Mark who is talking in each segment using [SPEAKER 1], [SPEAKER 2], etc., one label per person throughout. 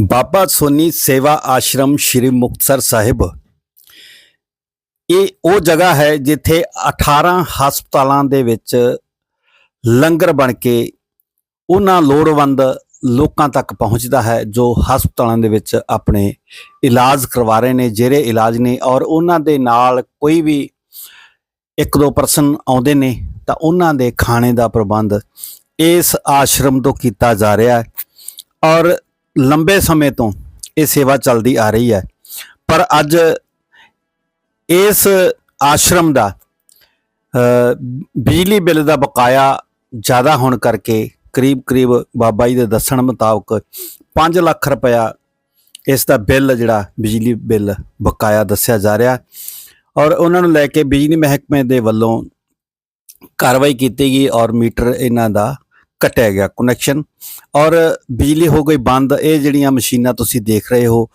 [SPEAKER 1] ਬਾਬਾ ਸੋਨੀ ਸੇਵਾ ਆਸ਼ਰਮ ਸ਼੍ਰੀ ਮੁਕਤਸਰ ਸਾਹਿਬ। ਇਹ ਉਹ ਜਗ੍ਹਾ ਹੈ ਜਿੱਥੇ 18 ਹਸਪਤਾਲਾਂ ਦੇ ਵਿੱਚ ਲੰਗਰ ਬਣ ਕੇ ਉਹਨਾਂ ਲੋੜਵੰਦ ਲੋਕਾਂ ਤੱਕ ਪਹੁੰਚਦਾ ਹੈ, ਜੋ ਹਸਪਤਾਲਾਂ ਦੇ ਵਿੱਚ ਆਪਣੇ ਇਲਾਜ ਕਰਵਾ ਰਹੇ ਨੇ, ਜਿਹੜੇ ਇਲਾਜ ਨੇ ਔਰ ਉਹਨਾਂ ਦੇ ਨਾਲ ਕੋਈ ਵੀ ਇੱਕ ਦੋ ਪਰਸਨ ਆਉਂਦੇ ਨੇ, ਤਾਂ ਉਹਨਾਂ ਦੇ ਖਾਣੇ ਦਾ ਪ੍ਰਬੰਧ ਇਸ ਆਸ਼ਰਮ ਤੋਂ ਕੀਤਾ ਜਾ ਰਿਹਾ ਹੈ। ਔਰ ਲੰਬੇ ਸਮੇਂ ਤੋਂ ਇਹ ਸੇਵਾ ਚੱਲਦੀ ਆ ਰਹੀ ਹੈ। ਪਰ ਅੱਜ ਇਸ ਆਸ਼ਰਮ ਦਾ ਬਿਜਲੀ ਬਿੱਲ ਦਾ ਬਕਾਇਆ ਜ਼ਿਆਦਾ ਹੋਣ ਕਰਕੇ ਕਰੀਬ-ਕਰੀਬ ਬਾਬਾ ਜੀ ਦੇ ਦੱਸਣ ਮੁਤਾਬਕ 5 ਲੱਖ ਰੁਪਇਆ ਇਸ ਦਾ ਬਿੱਲ, ਜਿਹੜਾ ਬਿਜਲੀ ਬਿੱਲ ਬਕਾਇਆ ਦੱਸਿਆ ਜਾ ਰਿਹਾ। ਔਰ ਉਹਨਾਂ ਨੂੰ ਲੈ ਕੇ ਬਿਜਲੀ ਮਹਿਕਮੇ ਦੇ ਵੱਲੋਂ ਕਾਰਵਾਈ ਕੀਤੀ ਗਈ ਔਰ ਮੀਟਰ ਇਹਨਾਂ ਦਾ ਕੱਟਿਆ ਗਿਆ ਕਨੈਕਸ਼ਨ ਔਰ ਬਿਜਲੀ ਹੋ ਗਈ ਬੰਦ, ਇਹ ਜਿਹੜੀਆਂ ਮਸ਼ੀਨਾਂ ਤੁਸੀਂ ਦੇਖ ਰਹੇ ਹੋ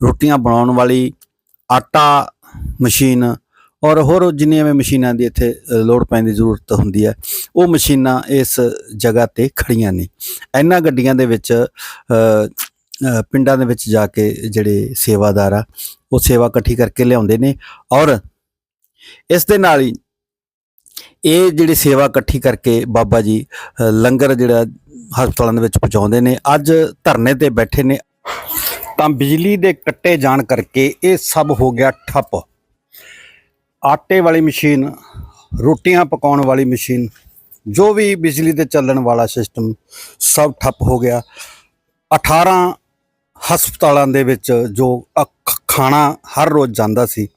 [SPEAKER 1] ਰੋਟੀਆਂ ਬਣਾਉਣ ਵਾਲੀ ਆਟਾ ਮਸ਼ੀਨ ਔਰ ਹੋਰ ਜਿੰਨੀਆਂ ਵੀ ਮਸ਼ੀਨਾਂ ਦੀ ਇੱਥੇ ਲੋੜ ਪੈਣ ਦੀ ਜ਼ਰੂਰਤ ਹੁੰਦੀ ਹੈ, ਉਹ ਮਸ਼ੀਨਾਂ ਇਸ ਜਗ੍ਹਾ ਤੇ ਖੜੀਆਂ ਨੇ। ਇਹਨਾਂ ਗੱਡੀਆਂ ਦੇ ਵਿੱਚ ਪਿੰਡਾਂ ਦੇ ਵਿੱਚ ਜਾ ਕੇ ਜਿਹੜੇ ਸੇਵਾਦਾਰ ਆ, ਉਹ ਸੇਵਾ ਇਕੱਠੀ ਕਰਕੇ ਲਿਆਉਂਦੇ ਨੇ ਔਰ ਇਸ ਦੇ ਨਾਲ ਹੀ ਇਹ ਜਿਹੜੀ ਸੇਵਾ ਇਕੱਠੀ ਕਰਕੇ ਬਾਬਾ ਜੀ ਲੰਗਰ ਜਿਹੜਾ ਹਸਪਤਾਲਾਂ ਦੇ ਵਿੱਚ ਪਹੁੰਚਾਉਂਦੇ ਨੇ, ਅੱਜ ਧਰਨੇ ਤੇ ਬੈਠੇ ਨੇ। ਤਾਂ ਬਿਜਲੀ ਦੇ ਕੱਟੇ ਜਾਣ ਕਰਕੇ ਇਹ ਸਭ ਹੋ ਗਿਆ ਠੱਪ। ਆਟੇ ਵਾਲੀ ਮਸ਼ੀਨ, ਰੋਟੀਆਂ ਪਕਾਉਣ ਵਾਲੀ ਮਸ਼ੀਨ, ਜੋ ਵੀ ਬਿਜਲੀ ਤੇ ਚੱਲਣ ਵਾਲਾ ਸਿਸਟਮ ਸਭ ਠੱਪ ਹੋ ਗਿਆ। 18 ਹਸਪਤਾਲਾਂ ਦੇ ਵਿੱਚ ਜੋ ਅ- ਖਾਣਾ ਹਰ ਰੋਜ਼ ਜਾਂਦਾ ਸੀ,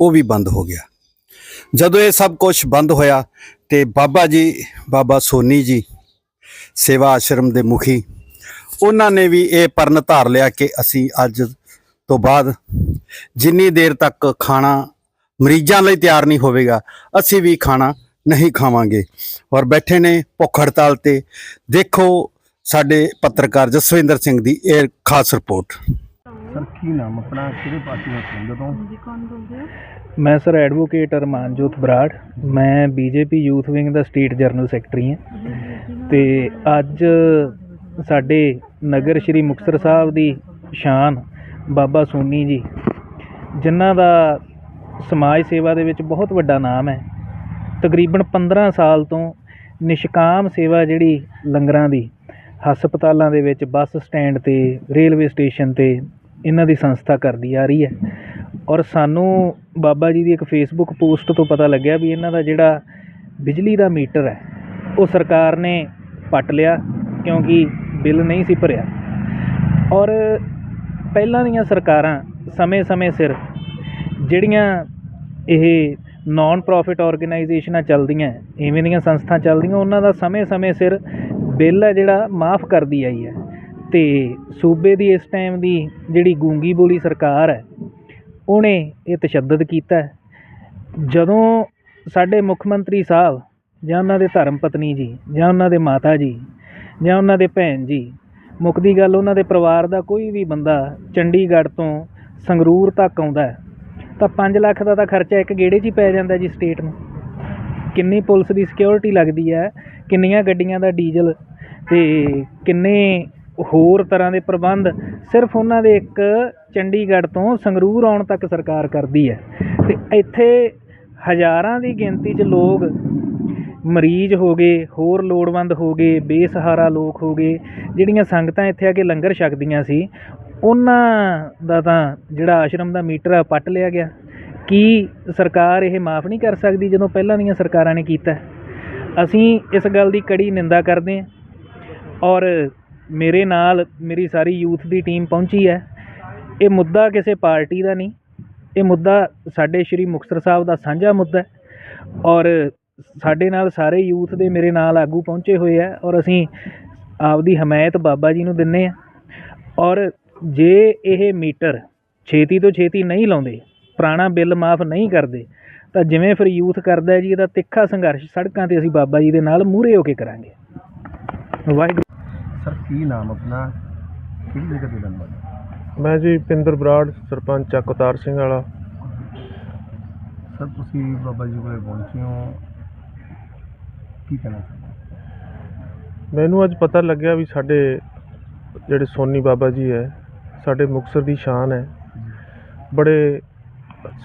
[SPEAKER 1] ਉਹ ਵੀ ਬੰਦ ਹੋ ਗਿਆ। ਜਦੋਂ ਇਹ ਸਭ ਕੁਝ ਬੰਦ ਹੋਇਆ ਤੇ ਬਾਬਾ ਜੀ, ਬਾਬਾ ਸੋਨੀ ਜੀ, ਸੇਵਾ ਆਸ਼ਰਮ ਦੇ ਮੁਖੀ, ਉਹਨਾਂ ਨੇ ਵੀ ਇਹ ਪਰਨ ਧਾਰ ਲਿਆ ਕਿ ਅਸੀਂ ਅੱਜ ਤੋਂ ਬਾਅਦ ਜਿੰਨੀ ਦੇਰ ਤੱਕ ਖਾਣਾ ਮਰੀਜ਼ਾਂ ਲਈ ਤਿਆਰ ਨਹੀਂ ਹੋਵੇਗਾ, ਅਸੀਂ ਵੀ ਖਾਣਾ ਨਹੀਂ ਖਾਵਾਂਗੇ। ਔਰ ਬੈਠੇ ਨੇ ਭੁੱਖ ਹੜਤਾਲ ਤੇ, ਦੇਖੋ ਸਾਡੇ ਪੱਤਰਕਾਰ ਜਸਵਿੰਦਰ ਸਿੰਘ ਦੀ ਇਹ ਖਾਸ ਰਿਪੋਰਟ।
[SPEAKER 2] ਸਰ ਕੀ ਨਾਮ ਆਪਣਾ? ਕਿਹੜੇ ਪਾਰਟੀ ਨਾਲ ਸੰਬੰਧਿਤ ਹੋ
[SPEAKER 3] ਜੀ ਕੌਣ ਬੋਲਦੇ ਹੋ?
[SPEAKER 4] ਮੈਂ ਸਰ ਐਡਵੋਕੇਟ ਅਰਮਾਨਜੋਤ ਬਰਾੜ। ਮੈਂ ਬੀਜੇਪੀ ਯੂਥ ਵਿੰਗ ਦਾ ਸਟੇਟ ਜਨਰਲ ਸੈਕਟਰੀ ਹਾਂ। ਤੇ ਅੱਜ ਸਾਡੇ ਨਗਰ ਸ਼੍ਰੀ ਮੁਕਤਸਰ ਸਾਹਿਬ ਦੀ ਸ਼ਾਨ ਬਾਬਾ ਸੋਨੀ ਜੀ ਜਿਨ੍ਹਾਂ ਦਾ ਸਮਾਜ ਸੇਵਾ ਦੇ ਵਿੱਚ ਬਹੁਤ ਵੱਡਾ ਨਾਮ ਹੈ। ਤਕਰੀਬਨ 15 ਸਾਲ ਤੋਂ ਨਿਸ਼ਕਾਮ ਸੇਵਾ ਜਿਹੜੀ ਲੰਗਰਾਂ ਦੀ ਹਸਪਤਾਲਾਂ ਦੇ ਵਿੱਚ ਬੱਸ ਸਟੈਂਡ ਤੇ ਰੇਲਵੇ ਸਟੇਸ਼ਨ ਤੇ ਇਹਨਾਂ ਦੀ ਸੰਸਥਾ ਕਰਦੀ ਆ ਰਹੀ ਹੈ। ਔਰ ਸਾਨੂੰ ਬਾਬਾ ਜੀ ਦੀ ਇੱਕ ਫੇਸਬੁੱਕ ਪੋਸਟ ਤੋਂ ਪਤਾ ਲੱਗਿਆ ਵੀ ਇਹਨਾਂ ਦਾ ਜਿਹੜਾ ਬਿਜਲੀ ਦਾ ਮੀਟਰ ਹੈ, ਉਹ ਸਰਕਾਰ ਨੇ ਪੱਟ ਲਿਆ ਕਿਉਂਕਿ ਬਿੱਲ ਨਹੀਂ ਸੀ ਭਰਿਆ। ਔਰ ਪਹਿਲਾਂ ਦੀਆਂ ਸਰਕਾਰਾਂ ਸਮੇਂ-ਸਮੇਂ ਸਿਰ ਜਿਹੜੀਆਂ ਇਹ ਨਾਨ ਪ੍ਰੋਫਿਟ ਆਰਗੇਨਾਈਜੇਸ਼ਨਾਂ ਚੱਲਦੀਆਂ, ਇਵੇਂ ਦੀਆਂ ਸੰਸਥਾ ਚੱਲਦੀਆਂ, ਉਹਨਾਂ ਦਾ ਸਮੇਂ-ਸਮੇਂ ਸਿਰ ਬਿੱਲ ਹੈ ਜਿਹੜਾ ਮਾਫ ਕਰਦੀ ਆਈ ਹੈ। ਤੇ ਸੂਬੇ ਦੀ ਇਸ ਟਾਈਮ ਦੀ ਜਿਹੜੀ ਗੂੰਗੀ ਬੋਲੀ ਸਰਕਾਰ ਹੈ, ਉਹਨੇ ਇਹ ਤਸ਼ੱਦਦ ਕੀਤਾ ਜਦੋਂ ਸਾਡੇ ਮੁੱਖ ਮੰਤਰੀ ਸਾਹਿਬ ਜਾਂ ਉਹਨਾਂ ਦੇ ਧਰਮ ਪਤਨੀ ਜੀ ਜਾਂ ਉਹਨਾਂ ਦੇ ਮਾਤਾ ਜੀ ਜਾਂ ਉਹਨਾਂ ਦੇ ਭੈਣ ਜੀ ਮੁੱਕਦੀ ਗੱਲ ਉਹਨਾਂ ਦੇ ਪਰਿਵਾਰ ਦਾ ਕੋਈ ਵੀ ਬੰਦਾ ਚੰਡੀਗੜ੍ਹ ਤੋਂ ਸੰਗਰੂਰ ਤੱਕ ਆਉਂਦਾ ਤਾਂ 5 ਲੱਖ ਦਾ ਤਾਂ ਖਰਚਾ ਇੱਕ ਗੇੜੇ 'ਚ ਹੀ ਪੈ ਜਾਂਦਾ ਜੀ ਸਟੇਟ ਨੂੰ। ਕਿੰਨੀ ਪੁਲਿਸ ਦੀ ਸਿਕਿਉਰਿਟੀ ਲੱਗਦੀ ਹੈ, ਕਿੰਨੀਆਂ ਗੱਡੀਆਂ ਦਾ ਡੀਜ਼ਲ ਤੇ ਕਿੰਨੇ ਹੋਰ ਤਰ੍ਹਾਂ ਦੇ ਪ੍ਰਬੰਧ ਸਿਰਫ ਉਹਨਾਂ ਦੇ ਇੱਕ ਚੰਡੀਗੜ੍ਹ ਤੋਂ ਸੰਗਰੂਰ ਆਉਣ ਤੱਕ ਸਰਕਾਰ ਕਰਦੀ ਹੈ। ਅਤੇ ਇੱਥੇ ਹਜ਼ਾਰਾਂ ਦੀ ਗਿਣਤੀ 'ਚ ਲੋਕ ਮਰੀਜ਼ ਹੋ ਗਏ, ਹੋਰ ਲੋੜਵੰਦ ਹੋ ਗਏ, ਬੇਸਹਾਰਾ ਲੋਕ ਹੋ ਗਏ, ਜਿਹੜੀਆਂ ਸੰਗਤਾਂ ਇੱਥੇ ਆ ਕੇ ਲੰਗਰ ਛਕਦੀਆਂ ਸੀ, ਉਹਨਾਂ ਦਾ ਤਾਂ ਜਿਹੜਾ ਆਸ਼ਰਮ ਦਾ ਮੀਟਰ ਆ ਪੱਟ ਲਿਆ ਗਿਆ। ਕੀ ਸਰਕਾਰ ਇਹ ਮਾਫ ਨਹੀਂ ਕਰ ਸਕਦੀ ਜਦੋਂ ਪਹਿਲਾਂ ਦੀਆਂ ਸਰਕਾਰਾਂ ਨੇ ਕੀਤਾ? ਅਸੀਂ ਇਸ ਗੱਲ ਦੀ ਕੜੀ ਨਿੰਦਾ ਕਰਦੇ ਹਾਂ ਔਰ ਮੇਰੇ ਨਾਲ ਮੇਰੀ ਸਾਰੀ ਯੂਥ ਦੀ ਟੀਮ ਪਹੁੰਚੀ ਹੈ। ਇਹ ਮੁੱਦਾ ਕਿਸੇ ਪਾਰਟੀ ਦਾ ਨਹੀਂ। ਇਹ ਮੁੱਦਾ ਸਾਡੇ ਸ਼੍ਰੀ ਮੁਕਤਸਰ ਸਾਹਿਬ ਦਾ ਸਾਂਝਾ ਮੁੱਦਾ ਹੈ ਔਰ ਸਾਡੇ ਨਾਲ ਸਾਰੇ ਯੂਥ ਦੇ ਮੇਰੇ ਨਾਲ ਆਗੂ ਪਹੁੰਚੇ ਹੋਏ ਆ ਔਰ ਅਸੀਂ ਆਪਦੀ ਹਮਾਇਤ ਬਾਬਾ ਜੀ ਨੂੰ ਦਿੰਨੇ ਆ ਔਰ ਜੇ ਇਹ ਮੀਟਰ ਛੇਤੀ ਤੋਂ ਛੇਤੀ ਨਹੀਂ ਲਾਉਂਦੇ, ਪੁਰਾਣਾ ਬਿੱਲ ਮਾਫ ਨਹੀਂ ਕਰਦੇ, ਤਾਂ ਜਿਵੇਂ ਫਿਰ ਯੂਥ ਕਰਦਾ ਜੀ, ਇਹਦਾ ਤਿੱਖਾ ਸੰਘਰਸ਼ ਸੜਕਾਂ ਤੇ ਅਸੀਂ ਬਾਬਾ ਜੀ ਦੇ ਨਾਲ ਮੂਹਰੇ ਹੋ ਕੇ ਕਰਾਂਗੇ। ਵਾਹਿਗੁਰੂ
[SPEAKER 2] ਸਰ ਕੀ ਨਾਮ ਆਪਣਾ? ਕਿਹੜੀ ਜਗ੍ਹਾ ਤੇ ਰਹਿਣ ਵਾਲੇ?
[SPEAKER 5] ਮੈਂ ਜੀ ਪਿੰਦਰ ਬਰਾੜ ਸਰਪੰਚ ਚੱਕ ਸਿੰਘ ਵਾਲਾ।
[SPEAKER 2] ਸਰ ਤੁਸੀਂ ਬਾਬਾ ਜੀ ਕੋਲੇ ਪਹੁੰਚੇ ਹੋ। ਕੀ ਕਹਿਣਾ ਚਾਹੁੰਦੇ?
[SPEAKER 5] ਮੈਨੂੰ ਅੱਜ ਪਤਾ ਲੱਗਿਆ ਵੀ ਸਾਡੇ ਜਿਹੜੇ ਸੋਨੀ ਬਾਬਾ ਜੀ ਹੈ ਸਾਡੇ ਮੁਕਤਸਰ ਦੀ ਸ਼ਾਨ ਹੈ। ਬੜੇ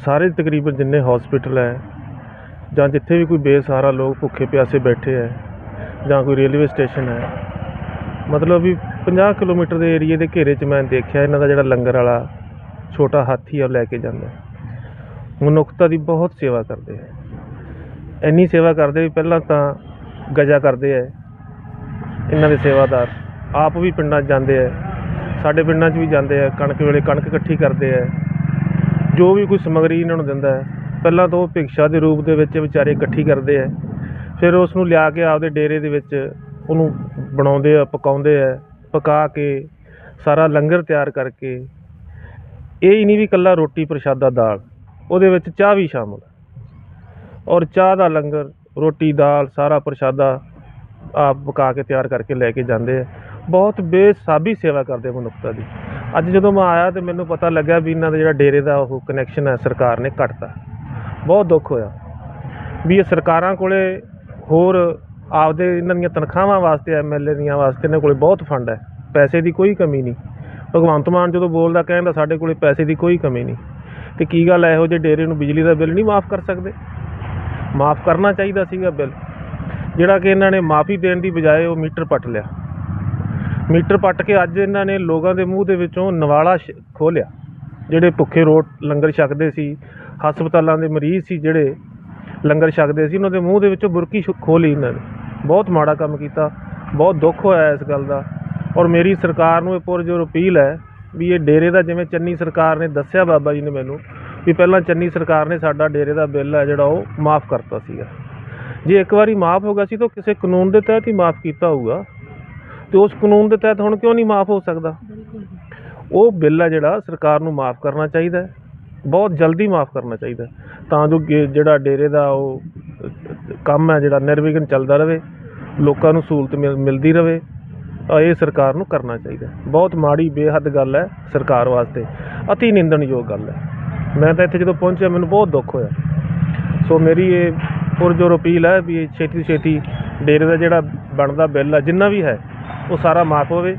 [SPEAKER 5] ਸਾਰੇ ਤਕਰੀਬਨ ਜਿੰਨੇ ਹਸਪੀਟਲ ਹੈ ਜਾਂ ਜਿੱਥੇ ਵੀ ਕੋਈ ਬੇਸਹਾਰਾ ਲੋਕ ਭੁੱਖੇ ਪਿਆਸੇ ਬੈਠੇ ਹੈ ਜਾਂ ਕੋਈ ਰੇਲਵੇ ਸਟੇਸ਼ਨ ਹੈ ਮਤਲਬ ਵੀ 50 ਕਿਲੋਮੀਟਰ ਦੇ ਏਰੀਏ ਦੇ ਘੇਰੇ 'ਚ ਮੈਂ ਦੇਖਿਆ, ਇਹਨਾਂ ਦਾ ਜਿਹੜਾ ਲੰਗਰ ਵਾਲਾ ਛੋਟਾ ਹਾਥੀ ਆ, ਉਹ ਲੈ ਕੇ ਜਾਂਦਾ ਮਨੁੱਖਤਾ ਦੀ ਬਹੁਤ ਸੇਵਾ ਕਰਦੇ ਹੈ ਇੰਨੀ ਸੇਵਾ ਕਰਦੇ ਵੀ ਪਹਿਲਾਂ ਤਾਂ ਗਜਾ ਕਰਦੇ ਹੈ ਇਹਨਾਂ ਦੇ ਸੇਵਾਦਾਰ ਆਪ ਵੀ ਪਿੰਡਾਂ 'ਚ ਜਾਂਦੇ ਹੈ ਸਾਡੇ ਪਿੰਡਾਂ 'ਚ ਵੀ ਜਾਂਦੇ ਹੈ ਕਣਕ ਵੇਲੇ ਕਣਕ ਇਕੱਠੀ ਕਰਦੇ ਹੈ ਜੋ ਵੀ ਕੋਈ ਸਮੱਗਰੀ ਇਹਨਾਂ ਨੂੰ ਦਿੰਦਾ ਹੈ, ਪਹਿਲਾਂ ਤਾਂ ਉਹ ਭਿਕਸ਼ਾ ਦੇ ਰੂਪ ਦੇ ਵਿੱਚ ਵਿਚਾਰੇ ਇਕੱਠੀ ਕਰਦੇ ਹੈ ਫਿਰ ਉਸ ਨੂੰ ਲਿਆ ਕੇ ਆਪਦੇ ਡੇਰੇ ਦੇ ਵਿੱਚ ਉਹਨੂੰ ਬਣਾਉਂਦੇ ਆ, ਪਕਾਉਂਦੇ ਆ, ਪਕਾ ਕੇ ਸਾਰਾ ਲੰਗਰ ਤਿਆਰ ਕਰਕੇ ਇਹ ਹੀ ਨਹੀਂ ਵੀ ਇਕੱਲਾ ਰੋਟੀ ਪ੍ਰਸ਼ਾਦਾ ਦਾਲ, ਉਹਦੇ ਵਿੱਚ ਚਾਹ ਵੀ ਸ਼ਾਮਲ ਔਰ ਚਾਹ ਦਾ ਲੰਗਰ, ਰੋਟੀ, ਦਾਲ ਸਾਰਾ ਪ੍ਰਸ਼ਾਦਾ ਆਪ ਪਕਾ ਕੇ ਤਿਆਰ ਕਰਕੇ ਲੈ ਕੇ ਜਾਂਦੇ ਆ। ਬਹੁਤ ਬੇਸਾਬੀ ਸੇਵਾ ਕਰਦੇ ਮਨੁੱਖਤਾ ਦੀ। ਅੱਜ ਜਦੋਂ ਮੈਂ ਆਇਆ ਤੇ ਮੈਨੂੰ ਪਤਾ ਲੱਗਿਆ ਵੀ ਇਹਨਾਂ ਦਾ ਜਿਹੜਾ ਡੇਰੇ ਦਾ ਉਹ ਕਨੈਕਸ਼ਨ ਹੈ, ਸਰਕਾਰ ਨੇ ਕੱਟਤਾ ਬਹੁਤ ਦੁੱਖ ਹੋਇਆ। ਵੀ ਇਹ ਸਰਕਾਰਾਂ ਕੋਲੇ ਹੋਰ ਆਪਦੇ ਇਹਨਾਂ ਦੀਆਂ ਤਨਖਾਹਾਂ ਵਾਸਤੇ ਐਮਐਲਏ ਦੀਆਂ ਵਾਸਤੇ ਇਹਨਾਂ ਕੋਲੇ ਬਹੁਤ ਫੰਡ ਹੈ। ਪੈਸੇ ਦੀ ਕੋਈ ਕਮੀ ਨਹੀਂ। ਭਗਵੰਤ ਮਾਨ ਜਦੋਂ ਬੋਲਦਾ, ਕਹਿੰਦਾ ਸਾਡੇ ਕੋਲੇ ਪੈਸੇ ਦੀ ਕੋਈ ਕਮੀ ਨਹੀਂ। ਤੇ ਕੀ ਗੱਲ ਹੈ, ਇਹੋ ਜਿਹੇ ਡੇਰੇ ਨੂੰ ਬਿਜਲੀ ਦਾ ਬਿੱਲ ਨਹੀਂ ਮਾਫ ਕਰ ਸਕਦੇ? ਮਾਫ ਕਰਨਾ ਚਾਹੀਦਾ ਸੀਗਾ ਬਿੱਲ। ਜਿਹੜਾ ਕਿ ਇਹਨਾਂ ਨੇ ਮਾਫੀ ਦੇਣ ਦੀ ਬਜਾਏ ਉਹ ਮੀਟਰ ਪੱਟ ਲਿਆ। ਮੀਟਰ ਪੱਟ ਕੇ ਅੱਜ ਇਹਨਾਂ ਨੇ ਲੋਕਾਂ ਦੇ ਮੂੰਹ ਦੇ ਵਿੱਚੋਂ ਨਵਾਲਾ ਖੋਲਿਆ ਜਿਹੜੇ ਭੁੱਖੇ ਰੋਟ ਲੰਗਰ ਛਕਦੇ ਸੀ, ਹਸਪਤਾਲਾਂ ਦੇ ਮਰੀਜ਼ ਸੀ ਜਿਹੜੇ ਲੰਗਰ ਛਕਦੇ ਸੀ, ਉਹਨਾਂ ਦੇ ਮੂੰਹ ਦੇ ਵਿੱਚੋਂ ਬੁਰਕੀ ਛੁ- ਖੋਲੀ ਇਹਨਾਂ ਨੇ। ਬਹੁਤ ਮਾੜਾ ਕੰਮ ਕੀਤਾ, ਬਹੁਤ ਦੁੱਖ ਹੋਇਆ ਇਸ ਗੱਲ ਦਾ। ਔਰ ਮੇਰੀ ਸਰਕਾਰ ਨੂੰ ਇਹ ਪੁਰਜੋਰ ਅਪੀਲ ਹੈ ਵੀ ਇਹ ਡੇਰੇ ਦਾ ਜਿਵੇਂ ਚੰਨੀ ਸਰਕਾਰ ਨੇ ਦੱਸਿਆ ਬਾਬਾ ਜੀ ਨੇ ਮੈਨੂੰ, ਵੀ ਪਹਿਲਾਂ ਚੰਨੀ ਸਰਕਾਰ ਨੇ ਸਾਡਾ ਡੇਰੇ ਦਾ ਬਿੱਲ ਹੈ ਜਿਹੜਾ ਉਹ ਮਾਫ ਕਰਤਾ ਸੀਗਾ। ਜੇ ਇੱਕ ਵਾਰੀ ਮਾਫ ਹੋ ਗਿਆ ਸੀ ਤਾਂ ਉਹ ਕਿਸੇ ਕਾਨੂੰਨ ਦੇ ਤਹਿਤ ਹੀ ਮਾਫ ਕੀਤਾ ਹੋਊਗਾ। ਤੇ ਉਸ ਕਾਨੂੰਨ ਦੇ ਤਹਿਤ ਹੁਣ ਕਿਉਂ ਨਹੀਂ ਮਾਫ ਹੋ ਸਕਦਾ? ਉਹ ਬਿੱਲ ਹੈ ਜਿਹੜਾ ਸਰਕਾਰ ਨੂੰ ਮਾਫ ਕਰਨਾ ਚਾਹੀਦਾ ਬਹੁਤ ਜਲਦੀ ਮਾਫ ਕਰਨਾ ਚਾਹੀਦਾ ਤਾਂ ਜੋ ਜਿਹੜਾ ਡੇਰੇ ਦਾ ਉਹ ਕੰਮ ਹੈ ਜਿਹੜਾ, ਨਿਰਵਿਘਨ ਚੱਲਦਾ ਰਹੇ, ਲੋਕਾਂ ਨੂੰ ਸਹੂਲਤ ਮਿਲ- ਮਿਲਦੀ ਰਹੇ ਇਹ ਸਰਕਾਰ ਨੂੰ ਕਰਨਾ ਚਾਹੀਦਾ ਬਹੁਤ ਮਾੜੀ, ਬੇਹੱਦ ਗੱਲ ਹੈ ਸਰਕਾਰ ਵਾਸਤੇ। ਅਤੀ ਨਿੰਦਣਯੋਗ ਗੱਲ ਹੈ। ਮੈਂ ਤਾਂ ਇੱਥੇ ਜਦੋਂ ਪਹੁੰਚਿਆ, ਮੈਨੂੰ ਬਹੁਤ ਦੁੱਖ ਹੋਇਆ। ਸੋ ਮੇਰੀ ਇਹ ਪੁਰਜੋਰ ਅਪੀਲ ਹੈ ਵੀ ਇਹ ਛੇਤੀ ਤੋਂ ਛੇਤੀ ਡੇਰੇ ਦਾ ਜਿਹੜਾ ਬਣਦਾ ਬਿੱਲ ਹੈ, ਜਿੰਨਾ ਵੀ ਹੈ, ਉਹ ਸਾਰਾ ਮਾਫ ਹੋਵੇ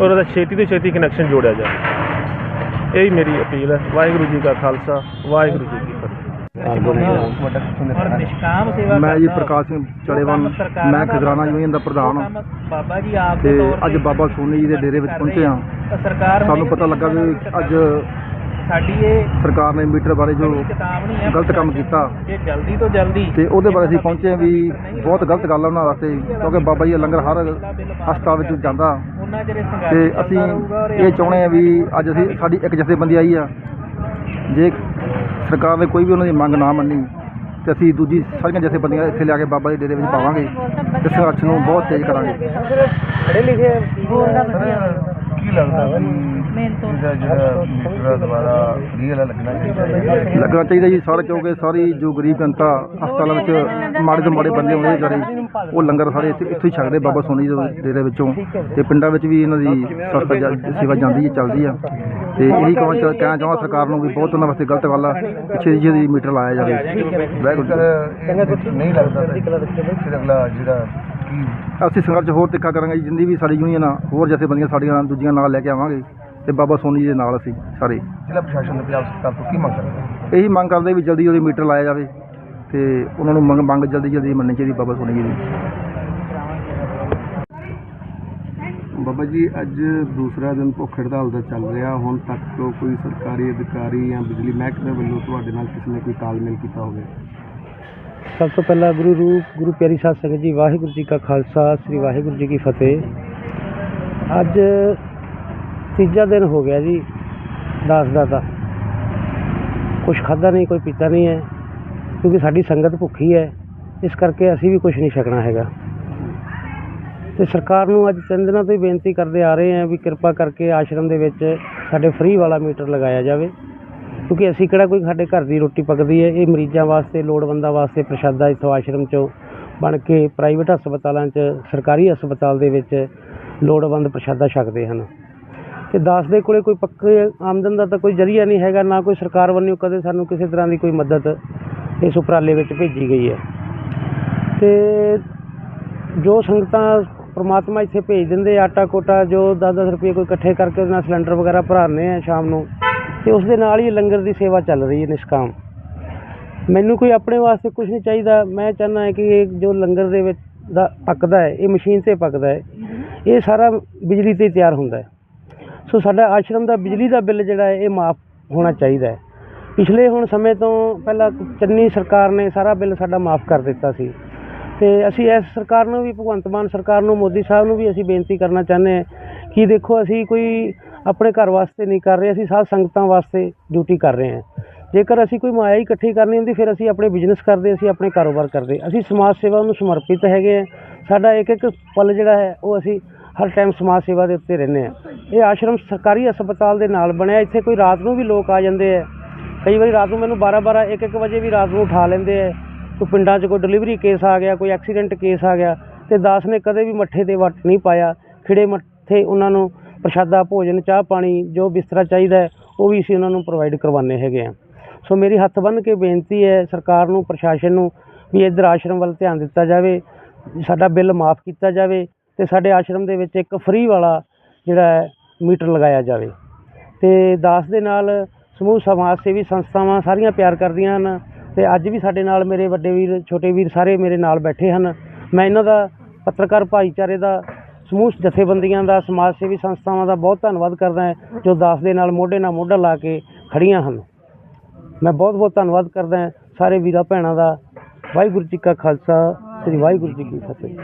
[SPEAKER 5] ਔਰ ਉਹਦਾ ਛੇਤੀ ਤੋਂ ਛੇਤੀ ਕਨੈਕਸ਼ਨ ਜੋੜਿਆ ਜਾਵੇ। ਇਹ ਹੀ ਮੇਰੀ ਅਪੀਲ ਹੈ। ਵਾਹਿਗੁਰੂ ਜੀ ਕਾ ਖਾਲਸਾ, ਵਾਹਿਗੁਰੂ ਜੀ ਕੀ ਫਤਿਹ।
[SPEAKER 4] ਔਰ ਨਿਸ਼ਕਾਮ ਸੇਵਾ
[SPEAKER 2] ਮੈਂ ਜੀ ਪ੍ਰਕਾਸ਼ ਸਿੰਘ ਚੜੇਵਾਲ ਮੈਂ ਖਿਦਰਾਣਾ ਯੂਨੀਅਨ ਦਾ ਪ੍ਰਧਾਨ ਹਾਂ।
[SPEAKER 4] ਬਾਬਾ ਜੀ ਆਪ ਦੇ
[SPEAKER 2] ਤੇ
[SPEAKER 4] ਤੌਰ
[SPEAKER 2] ਅੱਜ
[SPEAKER 4] ਤੇ
[SPEAKER 2] ਬਾਬਾ ਸੋਨੀ ਜੀ ਦੇ ਡੇਰੇ ਵਿੱਚ ਪਹੁੰਚੇ ਹਾਂ।
[SPEAKER 4] ਸਰਕਾਰ
[SPEAKER 2] ਸਾਨੂੰ ਪਤਾ ਲੱਗਾ ਵੀ ਅੱਜ
[SPEAKER 4] ਸਾਡੀ ਇਹ
[SPEAKER 2] ਸਰਕਾਰ ਨੇ ਮੀਟਰ ਬਾਰੇ ਜੋ ਗਲਤ ਕੰਮ ਕੀਤਾ।
[SPEAKER 4] ਜੇ ਜਲਦੀ ਤੋਂ ਜਲਦੀ
[SPEAKER 2] ਤੇ ਉਹਦੇ ਬਾਰੇ ਅਸੀਂ ਪਹੁੰਚੇ ਵੀ ਬਹੁਤ ਗਲਤ ਗੱਲ ਹੈ ਉਹਨਾਂ ਵਾਸਤੇ ਕਿਉਂਕਿ ਬਾਬਾ ਜੀ ਦਾ ਲੰਗਰ ਹਰ ਹਸਪਤਾਲ ਵਿੱਚ ਜਾਂਦਾ। ਤੇ ਅਸੀਂ ਇਹ ਚਾਹੁੰਦੇ ਹਾਂ ਵੀ ਅੱਜ ਅਸੀਂ ਸਾਡੀ ਇੱਕ ਜਥੇਬੰਦੀ ਆਈ ਆ। ਜੇ ਸਰਕਾਰ ਨੇ ਕੋਈ ਵੀ ਉਹਨਾਂ ਦੀ ਮੰਗ ਨਾ ਮੰਨੀ ਤੇ ਅਸੀਂ ਦੂਜੀ ਸਾਰੀਆਂ ਜਥੇਬੰਦੀਆਂ ਇੱਥੇ ਲਿਆ ਕੇ ਬਾਬਾ ਜੀ ਡੇਰੇ ਵਿੱਚ ਪਾਵਾਂਗੇ ਤੇ ਸੰਘਰਸ਼ ਨੂੰ ਬਹੁਤ ਤੇਜ਼ ਕਰਾਂਗੇ।
[SPEAKER 4] ਪੜ੍ਹੇ ਲਿਖੇ
[SPEAKER 2] ਕੀ ਲੱਗਦਾ ਇਹਦਾ ਜਿਹੜਾ ਮੀਟਰ ਦੁਬਾਰਾ ਰੀਅਲ ਲੱਗਣਾ ਚਾਹੀਦਾ ਲੱਗਣਾ ਚਾਹੀਦਾ ਜੀ ਸਾਰੇ ਕਿਉਂਕਿ ਸਾਰੀ ਜੋ ਗਰੀਬ ਜਨਤਾ ਹਸਪਤਾਲਾਂ ਵਿੱਚ ਮਾੜੇ ਤੋਂ ਮਾੜੇ ਬੰਦੇ ਆਉਂਦੇ ਵਿਚਾਰੇ ਉਹ ਲੰਗਰ ਸਾਰੇ ਇੱਥੇ ਇੱਥੋਂ ਹੀ ਛਕਦੇ ਬਾਬਾ ਸੋਨੀ ਜੀ ਦੇ ਡੇਰੇ ਵਿੱਚੋਂ। ਤੇ ਪਿੰਡਾਂ ਵਿੱਚ ਵੀ ਇਹਨਾਂ ਦੀ ਸੰਸਥਾ ਜਾ- ਸੇਵਾ ਜਾਂਦੀ ਹੈ ਚੱਲਦੀ ਆ। ਤੇ ਇਹੀ ਚਾਹ- ਕਹਿਣਾ ਚਾਹੁੰਦਾ ਸਰਕਾਰ ਨੂੰ ਵੀ ਬਹੁਤ ਉਹਨਾਂ ਵਾਸਤੇ ਗਲਤ ਗੱਲ ਆ ਪਿੱਛੇ ਜੀ ਦੀ ਮੀਟਰ ਲਾਇਆ ਜਾਵੇ। ਵਾਹਿਗੁਰੂ ਜੀ।
[SPEAKER 3] ਨਹੀਂ ਲੱਗਦਾ ਫਿਰ ਅਗਲਾ ਜਿਹੜਾ ਕੀ
[SPEAKER 2] ਅਸੀਂ ਸੰਘਰਸ਼ ਹੋਰ ਤਿੱਖਾ ਕਰਾਂਗੇ ਜੀ ਜਿੰਦੀ ਵੀ ਸਾਡੀ ਯੂਨੀਅਨ ਆ ਹੋਰ ਜਥੇਬੰਦੀਆਂ ਸਾਡੀਆਂ ਦੂਜੀਆਂ ਨਾਲ ਲੈ ਕੇ ਆਵਾਂਗੇ। ਤੇ ਬਾਬਾ ਸੋਨੀ ਜੀ ਦੇ ਨਾਲ ਅਸੀਂ ਸਾਰੇ।
[SPEAKER 3] ਜ਼ਿਲ੍ਹਾ ਪ੍ਰਸ਼ਾਸਨ ਦੇ ਪੰਜਾਬ ਸਰਕਾਰ ਤੋਂ ਕੀ ਮੰਗ ਕਰਦੇ
[SPEAKER 2] ਇਹੀ ਮੰਗ ਕਰਦੇ ਵੀ ਜਲਦੀ ਜਲਦੀ ਮੀਟਰ ਲਾਇਆ ਜਾਵੇ ਤੇ ਉਹਨਾਂ ਨੂੰ ਮੰਗ ਮੰਗ ਜਲਦੀ ਜਲਦੀ ਮੰਨਣੀ ਚਾਹੀਦੀ ਬਾਬਾ ਸੋਨੀ ਜੀ ਦੀ।
[SPEAKER 3] ਬਾਬਾ ਜੀ ਅੱਜ ਦੂਸਰਾ ਦਿਨ ਭੁੱਖ ਹੜਤਾਲ ਦਾ ਚੱਲ ਰਿਹਾ। ਹੁਣ ਤੱਕ ਤੋਂ ਕੋਈ ਸਰਕਾਰੀ ਅਧਿਕਾਰੀ ਜਾਂ ਬਿਜਲੀ ਮਹਿਕਮੇ ਵੱਲੋਂ ਤੁਹਾਡੇ ਨਾਲ ਕਿਸੇ ਨੇ ਕੋਈ ਤਾਲਮੇਲ ਕੀਤਾ ਹੋਵੇ?
[SPEAKER 6] ਸਭ ਤੋਂ ਪਹਿਲਾਂ ਗੁਰੂ ਰੂਪ ਗੁਰੂ ਪਿਆਰੀ ਸਾਧ ਸੰਗਤ ਜੀ ਵਾਹਿਗੁਰੂ ਜੀ ਕਾ ਖਾਲਸਾ ਸ੍ਰੀ ਵਾਹਿਗੁਰੂ ਜੀ ਕੀ ਫਤਿਹ। ਅੱਜ ਤੀਜਾ ਦਿਨ ਹੋ ਗਿਆ ਜੀ ਦਾਸ ਦਾ ਤਾਂ। ਕੁਛ ਖਾਧਾ ਨਹੀਂ, ਕੋਈ ਪੀਤਾ ਨਹੀਂ ਹੈ, ਕਿਉਂਕਿ ਸਾਡੀ ਸੰਗਤ ਭੁੱਖੀ ਹੈ, ਇਸ ਕਰਕੇ ਅਸੀਂ ਵੀ ਕੁਝ ਨਹੀਂ ਛਕਣਾ ਹੈਗਾ। ਤੇ ਸਰਕਾਰ ਨੂੰ ਅੱਜ ਤਿੰਨ ਦਿਨਾਂ ਤੋਂ ਹੀ ਬੇਨਤੀ ਕਰਦੇ ਆ ਰਹੇ ਹਾਂ ਵੀ ਕਿਰਪਾ ਕਰਕੇ ਆਸ਼ਰਮ ਦੇ ਵਿੱਚ ਸਾਡੇ ਫ੍ਰੀ ਵਾਲਾ ਮੀਟਰ ਲਗਾਇਆ ਜਾਵੇ, ਕਿਉਂਕਿ ਅਸੀਂ ਕਿਹੜਾ ਕੋਈ ਸਾਡੇ ਘਰ ਦੀ ਰੋਟੀ ਪੱਕਦੀ ਹੈ, ਇਹ ਮਰੀਜ਼ਾਂ ਵਾਸਤੇ, ਲੋੜਵੰਦਾਂ ਵਾਸਤੇ ਪ੍ਰਸ਼ਾਦਾ ਇੱਥੋਂ ਆਸ਼ਰਮ ਚੋਂ ਬਣ ਕੇ ਪ੍ਰਾਈਵੇਟ ਹਸਪਤਾਲਾਂ 'ਚ, ਸਰਕਾਰੀ ਹਸਪਤਾਲ ਦੇ ਵਿੱਚ ਲੋੜਵੰਦ ਪ੍ਰਸ਼ਾਦਾ ਛਕਦੇ ਹਨ। ਤੇ ਦਾਸ ਦੇ ਕੋਲੇ ਕੋਈ ਪੱਕੇ ਆਮਦਨ ਦਾ ਤਾਂ ਕੋਈ ਜਰੀਆ ਨਹੀਂ ਹੈਗਾ, ਨਾ ਕੋਈ ਸਰਕਾਰ ਵੱਲੋਂ ਕਦੇ ਸਾਨੂੰ ਕਿਸੇ ਤਰ੍ਹਾਂ ਦੀ ਕੋਈ ਮਦਦ ਇਸ ਉਪਰਾਲੇ ਵਿੱਚ ਭੇਜੀ ਗਈ ਹੈ। ਤੇ ਜੋ ਸੰਗਤਾਂ ਪਰਮਾਤਮਾ ਇੱਥੇ ਭੇਜ ਦਿੰਦੇ ਆਟਾ ਕੋਟਾ ਜੋ 10-10 ਰੁਪਏ ਕੋਈ ਇਕੱਠੇ ਕਰਕੇ ਉਹਦੇ ਨਾਲ ਸਿਲੰਡਰ ਵਗੈਰਾ ਭਰਾਉਂਦੇ ਆ ਸ਼ਾਮ ਨੂੰ, ਤੇ ਉਸ ਦੇ ਨਾਲ ਹੀ ਲੰਗਰ ਦੀ ਸੇਵਾ ਚੱਲ ਰਹੀ ਹੈ ਨਿਸ਼ਕਾਮ। ਮੈਨੂੰ ਕੋਈ ਆਪਣੇ ਵਾਸਤੇ ਕੁਝ ਨਹੀਂ ਚਾਹੀਦਾ, ਮੈਂ ਚਾਹੁੰਦਾ ਹਾਂ ਕਿ ਇਹ ਜੋ ਲੰਗਰ ਦੇ ਵਿੱਚ ਦਾ ਪੱਕਦਾ ਹੈ, ਇਹ ਮਸ਼ੀਨ ਤੇ ਪੱਕਦਾ ਹੈ, ਇਹ ਸਾਰਾ ਬਿਜਲੀ ਤੇ ਤਿਆਰ ਹੁੰਦਾ ਹੈ। ਸੋ ਸਾਡਾ ਆਸ਼ਰਮ ਦਾ ਬਿਜਲੀ ਦਾ ਬਿੱਲ ਜਿਹੜਾ ਹੈ, ਇਹ ਮਾਫ ਹੋਣਾ ਚਾਹੀਦਾ ਹੈ। ਪਿਛਲੇ ਹੁਣ ਸਮੇਂ ਤੋਂ ਪਹਿਲਾਂ ਚੰਨੀ ਸਰਕਾਰ ਨੇ ਸਾਰਾ ਬਿੱਲ ਸਾਡਾ ਮਾਫ ਕਰ ਦਿੱਤਾ ਸੀ। ਤੇ ਅਸੀਂ ਇਸ ਸਰਕਾਰ ਨੂੰ ਵੀ, ਭਗਵੰਤ ਮਾਨ ਸਰਕਾਰ ਨੂੰ, ਮੋਦੀ ਸਾਹਿਬ ਨੂੰ ਵੀ ਅਸੀਂ ਬੇਨਤੀ ਕਰਨਾ ਚਾਹੁੰਦੇ ਹਾਂ ਕਿ ਦੇਖੋ, ਅਸੀਂ ਕੋਈ ਆਪਣੇ ਘਰ ਵਾਸਤੇ ਨਹੀਂ ਕਰ ਰਹੇ, ਅਸੀਂ ਸਾਧ ਸੰਗਤਾਂ ਵਾਸਤੇ ਡਿਊਟੀ ਕਰ ਰਹੇ ਹਾਂ। ਜੇਕਰ ਅਸੀਂ ਕੋਈ ਮਾਇਆ ਹੀ ਇਕੱਠੀ ਕਰਨੀ ਹੁੰਦੀ, ਫਿਰ ਅਸੀਂ ਆਪਣੇ ਬਿਜ਼ਨਸ ਕਰਦੇ ਅਸੀਂ ਆਪਣੇ ਕਾਰੋਬਾਰ ਕਰਦੇ ਅਸੀਂ ਸਮਾਜ ਸੇਵਾ ਨੂੰ ਸਮਰਪਿਤ ਹੈਗੇ ਆ ਸਾਡਾ ਇੱਕ ਇੱਕ ਪਲ ਜਿਹੜਾ ਹੈ, ਉਹ ਅਸੀਂ ਹਰ ਟਾਈਮ ਸਮਾਜ ਸੇਵਾ ਦੇ ਉੱਤੇ ਰਹਿੰਦੇ ਆ ਇਹ ਆਸ਼ਰਮ ਸਰਕਾਰੀ ਹਸਪਤਾਲ ਦੇ ਨਾਲ ਬਣਿਆ। ਇੱਥੇ ਕੋਈ ਰਾਤ ਨੂੰ ਵੀ ਲੋਕ ਆ ਜਾਂਦੇ ਆ। ਕਈ ਵਾਰੀ ਰਾਤ ਨੂੰ ਮੈਨੂੰ 12 12 1 1 ਵਜੇ ਵੀ ਰਾਤ ਨੂੰ ਉਠਾ ਲੈਂਦੇ ਆ। ਕੋਈ ਪਿੰਡਾਂ 'ਚ ਕੋਈ ਡਿਲੀਵਰੀ ਕੇਸ ਆ ਗਿਆ, ਕੋਈ ਐਕਸੀਡੈਂਟ ਕੇਸ ਆ ਗਿਆ। ਤੇ ਦਾਸ ਨੇ ਕਦੇ ਵੀ ਮੱਠੇ ਤੇ ਵੱਟ ਨਹੀਂ ਪਾਇਆ। ਖਿੜੇ ਮੱਠੇ ਉਹਨਾਂ ਨੂੰ ਪ੍ਰਸ਼ਾਦਾ, ਭੋਜਨ, ਚਾਹ ਪਾਣੀ ਜੋ ਬਿਸਤਰਾ ਚਾਹੀਦਾ ਉਹ ਵੀ ਅਸੀਂ ਉਹਨਾਂ ਨੂੰ ਪ੍ਰੋਵਾਈਡ ਕਰਵਾਉਂਦੇ ਹੈਗੇ ਆ ਸੋ ਮੇਰੀ ਹੱਥ ਬੰਨ੍ਹ ਕੇ ਬੇਨਤੀ ਹੈ ਸਰਕਾਰ ਨੂੰ, ਪ੍ਰਸ਼ਾਸਨ ਨੂੰ ਵੀ ਇੱਧਰ ਆਸ਼ਰਮ ਵੱਲ ਧਿਆਨ ਦਿੱਤਾ ਜਾਵੇ। ਸਾਡਾ ਬਿੱਲ ਮਾਫ ਕੀਤਾ ਜਾਵੇ। ਤੇ ਸਾਡੇ ਆਸ਼ਰਮ ਦੇ ਵਿੱਚ ਇੱਕ ਫ੍ਰੀ ਵਾਲਾ ਜਿਹੜਾ ਹੈ, ਮੀਟਰ ਲਗਾਇਆ ਜਾਵੇ। ਤੇ ਦਾਸ ਦੇ ਨਾਲ ਸਮੂਹ ਸਮਾਜ ਸੇਵੀ ਸੰਸਥਾਵਾਂ ਸਾਰੀਆਂ ਪਿਆਰ ਕਰਦੀਆਂ ਹਨ ਤੇ ਅੱਜ ਵੀ ਸਾਡੇ ਨਾਲ ਮੇਰੇ ਵੱਡੇ ਵੀਰ, ਛੋਟੇ ਵੀਰ ਸਾਰੇ ਮੇਰੇ ਨਾਲ ਬੈਠੇ ਹਨ। ਮੈਂ ਇਹਨਾਂ ਦਾ ਪੱਤਰਕਾਰ ਭਾਈਚਾਰੇ ਦਾ, ਸਮੂਹ ਜਥੇਬੰਦੀਆਂ ਦਾ, ਸਮਾਜ ਸੇਵੀ ਸੰਸਥਾਵਾਂ ਦਾ ਬਹੁਤ ਧੰਨਵਾਦ ਕਰਦਾ ਹਾਂ, ਜੋ ਦਾਸ ਦੇ ਨਾਲ ਮੋਢੇ ਨਾਲ ਮੋਢਾ ਲਾ ਕੇ ਖੜੀਆਂ ਹਨ। ਮੈਂ ਬਹੁਤ ਬਹੁਤ ਧੰਨਵਾਦ ਕਰਦਾ ਸਾਰੇ ਵੀਰਾਂ ਭੈਣਾਂ ਦਾ। ਵਾਹਿਗੁਰੂ ਜੀ ਕਾ ਖਾਲਸਾ, ਸ੍ਰੀ ਵਾਹਿਗੁਰੂ ਜੀ ਕੀ ਫਤਿਹ।